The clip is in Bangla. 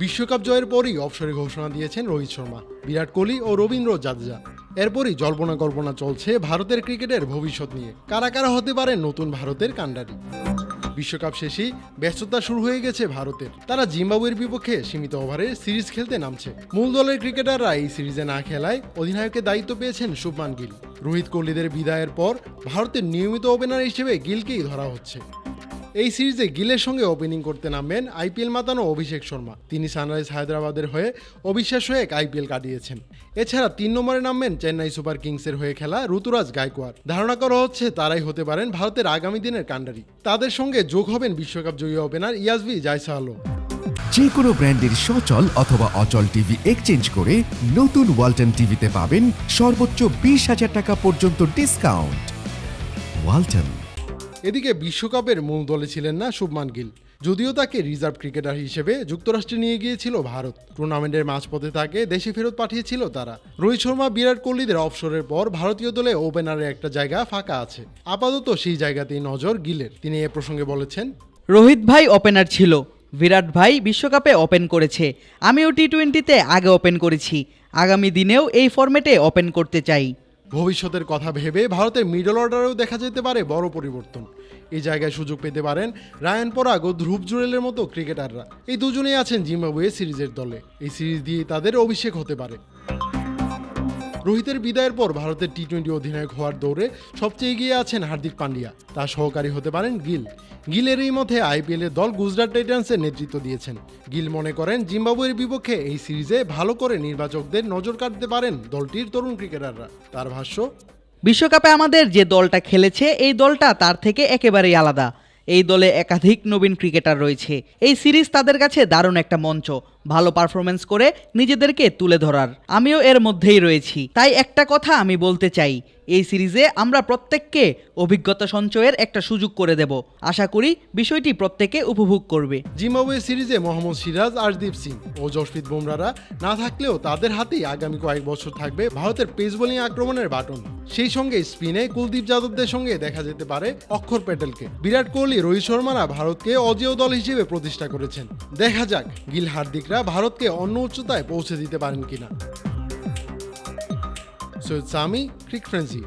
বিশ্বকাপ জয়ের পরই অবসরে ঘোষণা দিয়েছেন রোহিত শর্মা, বিরাট কোহলি ও রবীন্দ্র জাদেজা। এরপরই জল্পনা কল্পনা চলছে ভারতের ক্রিকেটের ভবিষ্যৎ নিয়ে। কারা কারা হতে পারে নতুন ভারতের কাণ্ডারি? বিশ্বকাপ শেষেই ব্যস্ততা শুরু হয়ে গেছে ভারতের। তারা জিম্বাবুয়ের বিপক্ষে সীমিত ওভারে সিরিজ খেলতে নামছে। মূল দলের ক্রিকেটাররা এই সিরিজে না খেলায় অধিনায়কের দায়িত্ব পেয়েছেন শুভমান গিল। রোহিত কোহলিদের বিদায়ের পর ভারতের নিয়মিত ওপেনার হিসেবে গিলকেই ধরা হচ্ছে। এই সিরিজে গিলের সঙ্গে ওপেনিং করতে নামবেন আইপিএল মাতানো অভিষেক শর্মা। তিনি সানরাইজ হায়দ্রাবাদের হয়ে অবিশ্বাস হয়ে এক আইপিএল কাটিয়েছেন। এছাড়া তিন নম্বরে নামবেন চেন্নাই সুপার কিংসের হয়ে খেলা ঋতুরাজ গায়কোয়াড়। ধারণা করা হচ্ছে তারাই হতে পারেন ভারতের আগামী দিনের কাণ্ডারি। তাদের সঙ্গে যোগ হবেন বিশ্বকাপ জয়ী ওপেনার ইয়াজবি জায়সালো যে কোনো ব্র্যান্ডের সচল অথবা অচল টিভি এক্সচেঞ্জ করে নতুন ওয়ালটন টিভিতে পাবেন সর্বোচ্চ বিশ হাজার টাকা পর্যন্ত ডিসকাউন্ট ওয়ালটন। এদিকে বিশ্বকাপের মূল দলে ছিলেন না শুভমান গিল। যদিও তাকে রিজার্ভ ক্রিকেটার হিসেবে যুক্তরাষ্ট্রে নিয়ে গিয়েছিল ভারত। টুর্নামেন্টের মাঝপথে তাকে দেশে ফেরত পাঠিয়েছিল তারা। রোহিত শর্মা, বিরাট কোহলিদের অবসরের পর ভারতীয় দলে ওপেনারের একটা জায়গা ফাঁকা আছে। আপাতত সেই জায়গাতেই নজর গিলের। তিনি এ প্রসঙ্গে বলেছেন, রোহিত ভাই ওপেনার ছিল, বিরাট ভাই বিশ্বকাপে ওপেন করেছে। আমিও টি টোয়েন্টিতে আগে ওপেন করেছি। আগামী দিনেও এই ফরম্যাটে ওপেন করতে চাই। ভবিষ্যতের কথা ভেবে ভারতের মিডল অর্ডারেও দেখা যেতে পারে বড় পরিবর্তন। এই জায়গায় সুযোগ পেতে পারেন রায়ান পরাগ ও ধ্রুব জুরেলের মতো ক্রিকেটাররা। এই দুজনেই আছেন জিম্বাবুয়ে সিরিজের দলে। এই সিরিজ দিয়ে তাদের অভিষেক হতে পারে। রোহিতের বিদায়ের পর ভারতের টি টোয়েন্টি অধিনায়ক হওয়ার দৌড়ে সবচেয়ে এগিয়ে আছেন হার্দিক পান্ডিয়া। তার সহকারী হতে পারেন গিল। গিলের এই মধ্যে আইপিএল এর দল গুজরাট টাইটান্সের নেতৃত্ব দিয়েছেন। গিল মনে করেন, জিম্বাবুয়ের বিপক্ষে এই সিরিজে ভালো করে নির্বাচকদের নজর কাটতে পারেন দলটির তরুণ ক্রিকেটাররা। তার ভাষ্য, বিশ্বকাপে আমাদের যে দলটা খেলেছে, এই দলটা তার থেকে একেবারেই আলাদা। এই দলে একাধিক নবীন ক্রিকেটার রয়েছে। এই সিরিজ তাদের কাছে দারুণ একটা মঞ্চ। ভালো পারফরমেন্স করে নিজেদেরকে তুলে ধরার। আমিও এর মধ্যেই রয়েছি। তাই একটা কথা আমি বলতে চাই, এই সিরিজে আমরা প্রত্যেককে অভিজ্ঞতা সঞ্চয়ের একটা সুযোগ করে দেব। আশা করি বিষয়টি প্রত্যেকে উপভোগ করবে। জিম্বাবুয়ে সিরিজে মোহাম্মদ সিরাজ, আরদীপ সিং ও জশপ্রীত বুমরারা না থাকলেও তাদের হাতেই আগামী কয়েক বছর থাকবে ভারতের পেস বোলিং আক্রমণের বাটন। সেই সঙ্গে স্পিনে কুলদীপ যাদবদের সঙ্গে দেখা যেতে পারে অক্ষর প্যাটেলকে বিরাট কোহলি, রোহিত শর্মারা ভারতকে অজেয় দল হিসেবে প্রতিষ্ঠা করেছেন। দেখা যাক গিল হার্দিকরা ভারতকে অন্য উচ্চতায় পৌঁছে দিতে পারেন কিনা। সৈয়দ সামি ক্রিক ফ্রেন্সি।